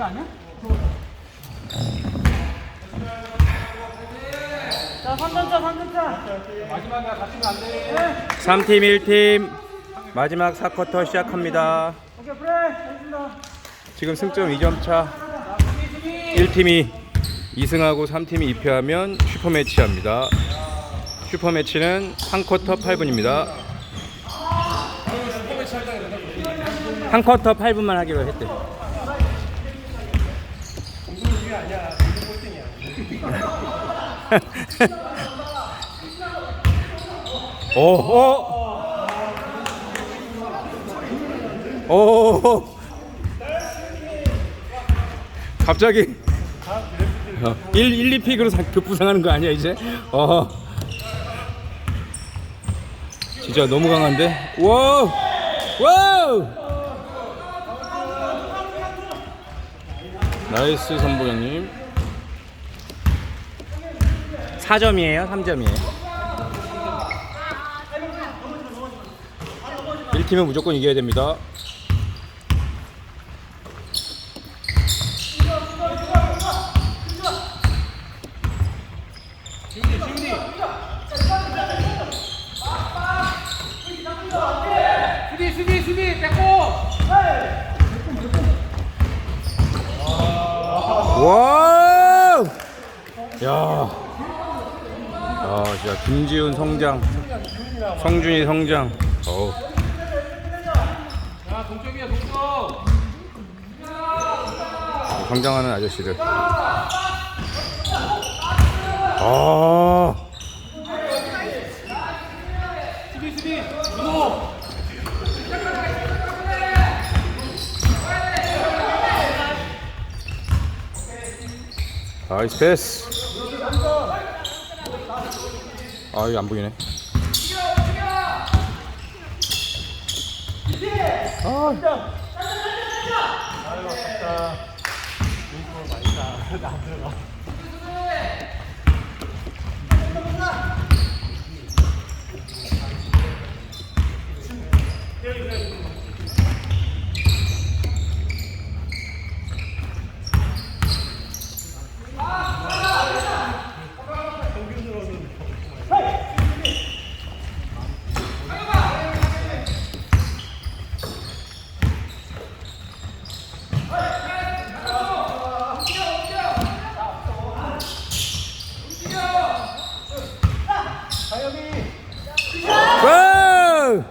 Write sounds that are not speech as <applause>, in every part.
이거 아니야? 자, 3점차, 3점차. 마지막에 다치면 안 돼. 3팀 1팀 마지막 4쿼터 시작합니다. 오케이, 프레이. 알겠습니다. 지금 승점 2점 차. 1팀이 2승하고 3팀이 2패하면 슈퍼매치합니다. 슈퍼매치는 한 쿼터 8분입니다. 한 쿼터 8분만 하기로 했대. 오, 오. 오. 갑자기 어, 1, 1, 2픽으로 급부상하는 거 아니야 이제? 어. 진짜 너무 강한데? 와우! 와우! 나이스 선보경님 4점이에요? 3점이에요? 1팀은 무조건 이겨야 됩니다 수비! 야. 아, 진짜 김지훈 성장. 성준이 성장. 어우. 자, 동점이야, 동점. 성장하는 아저씨들. 아. 나이스 패스. 아, 이거 안 보이네. 와우! <laughs>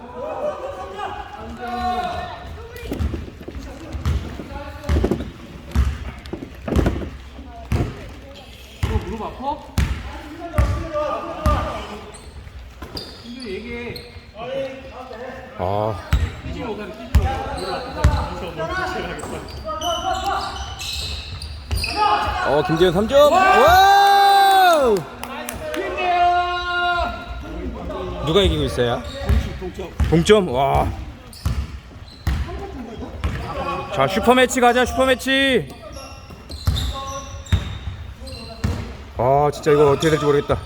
너 무릎 아파? 근데 얘기해. 아. 뛰지 못하는 뛰지 어, 김재현 3점. 와우! 누가 이기고 있어요? 동점. 와. 자, 슈퍼 매치 가자, 슈퍼 매치. 아, 진짜 이거 어떻게 될지 모르겠다.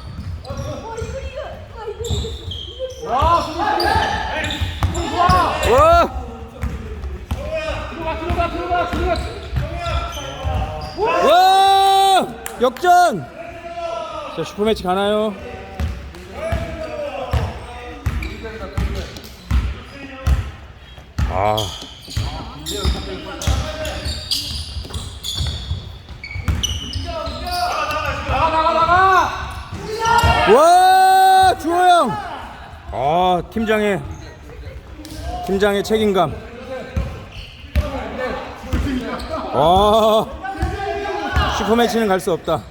와! 들어가, 들어가, 들어가, 들어가. 와! 역전! 자, 슈퍼매치 가나요? 아. 와, 주호 형! 아, 팀장의 팀장의 책임감. 와, 슈퍼매치는 갈 수 없다.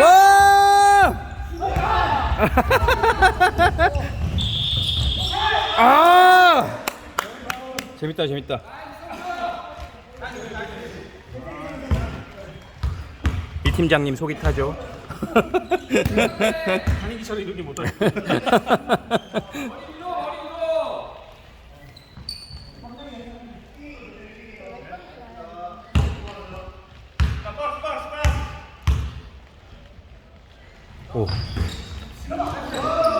와! <laughs> 아! 재밌다, 재밌다. 이 팀장님 속이 타죠. <laughs> <laughs> 다니기 전에 이렇게 못하네. 오.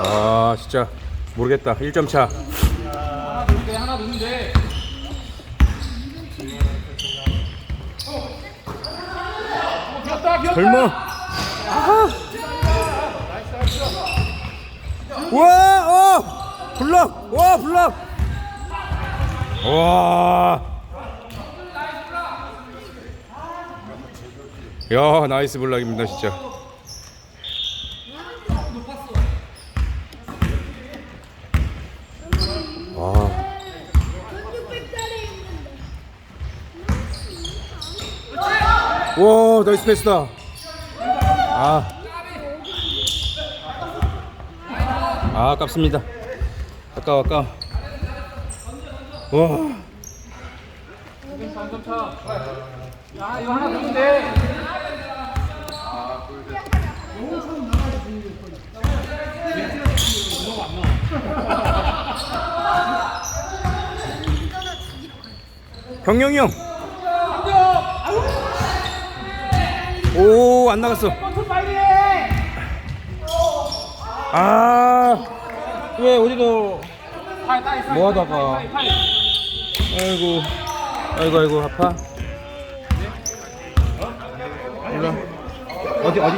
아 진짜 모르겠다. 1점 차. 하나 비었다 설마. 와, 어, 블락, 와, 블락. 와. 야, 나이스 블락입니다, 진짜. 와. 와, 나이스 패스다. 아. 아, 아깝습니다. 아까워, 아까워. 와. 3점 차. 야 이거 하나 놓는데 경영이 형. 오, 안 나갔어. 아. 왜 어디도 뭐 하다가. 아이고. 아이고 아이고 아파. 몰라. 어디 어디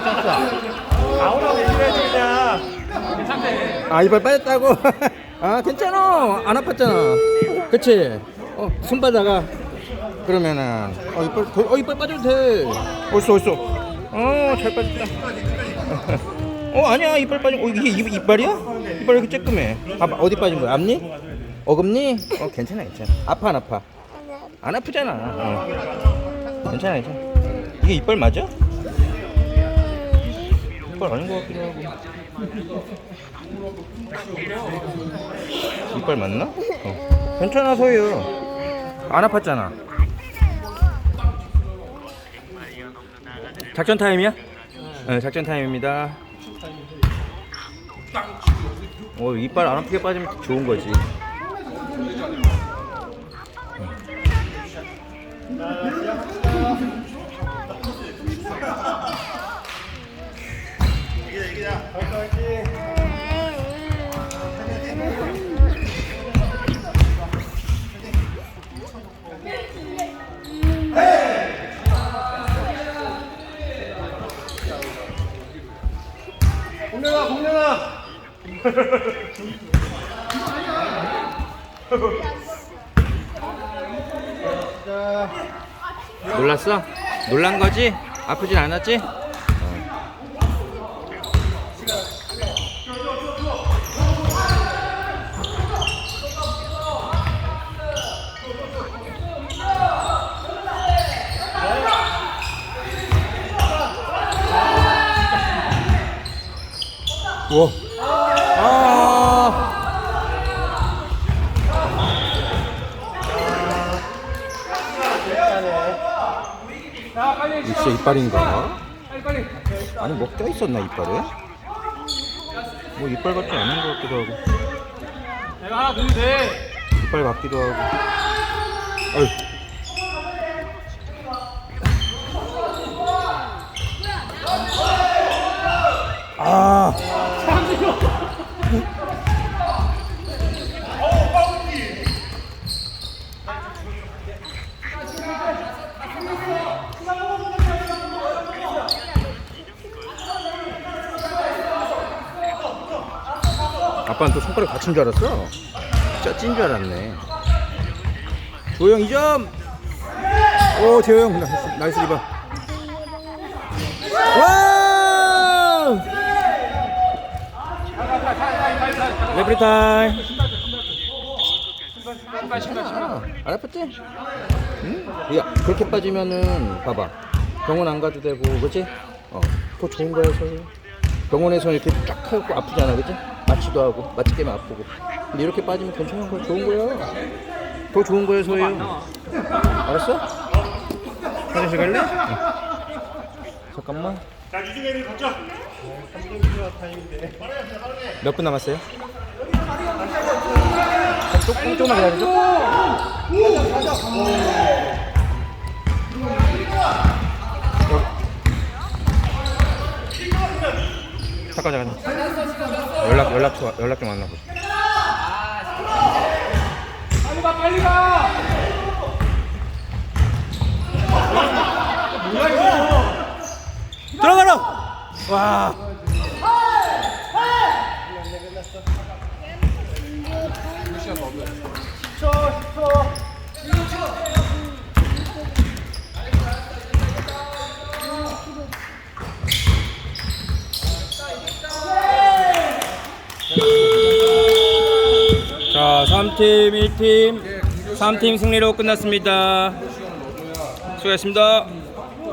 왜 이래 그냥 괜찮대 아 이빨 빠졌다고? <laughs> 아 괜찮아 안 아팠잖아 그치? 어 손바다가 그러면은 어 이빨 더- 어 이빨 빠져도 돼 어딨어 어딨어 어 잘 빠졌다 어 아니야 이빨 빠진 어 이게 입, 이빨이야? 이빨 왜 이렇게 쬐끔해 봐봐 어디 빠진 거야 앞니? 어금니? 어 괜찮아 괜찮아 아파 안 아파? 안 아프잖아 어. 괜찮아 괜찮아 이게 이빨 맞아? 이빨 아닌 것 같기도 하고 이빨 맞나? 어. 괜찮아 소유 안 아팠잖아 작전 타임이야? 네 작전 타임입니다 어 이빨 안 아프게 빠지면 좋은 거지 공룡아 공룡아 놀랐어? 놀란 거지? 아프진 않았지? 이게 이빨인가? 아니 뭐 껴있었나 이빨에? 뭐 이빨 같지 않은 것 같기도 하고. 내가 하나 놓는데 이빨 같기도 하고. 아유 아빠는 또 손가락 다친 줄 알았어? 쪄찐 줄 알았네. 조영 2점. 오 재영 나이스, 나이스 리바. 와! 레프리 타임. 신발 신발 신발 아, 안 아팠지? 응? 야 그렇게 빠지면은 봐봐 병원 안 가도 되고 그치? 어, 그거 좋은 거야 소유. 병원에서 이렇게 쫙 하고 아프잖아 그치? 마취도 하고 마취 때문에 아프고. 근데 이렇게 빠지면 괜찮은 거야 좋은 거야. 더 좋은 거야 소유. 알았어? 화장실 갈래? 응. 잠깐만. 자 유중현이 걷자 몇 분 남았어요? 조금 조금만 기다려줘 잠깐 잠깐 연락 연락 좀 연락 좀 만나고. 빨리 가 빨리 가 들어가라! 와. 시간 넘네 3팀, 1팀, 3팀 승리로 끝났습니다. 수고하셨습니다.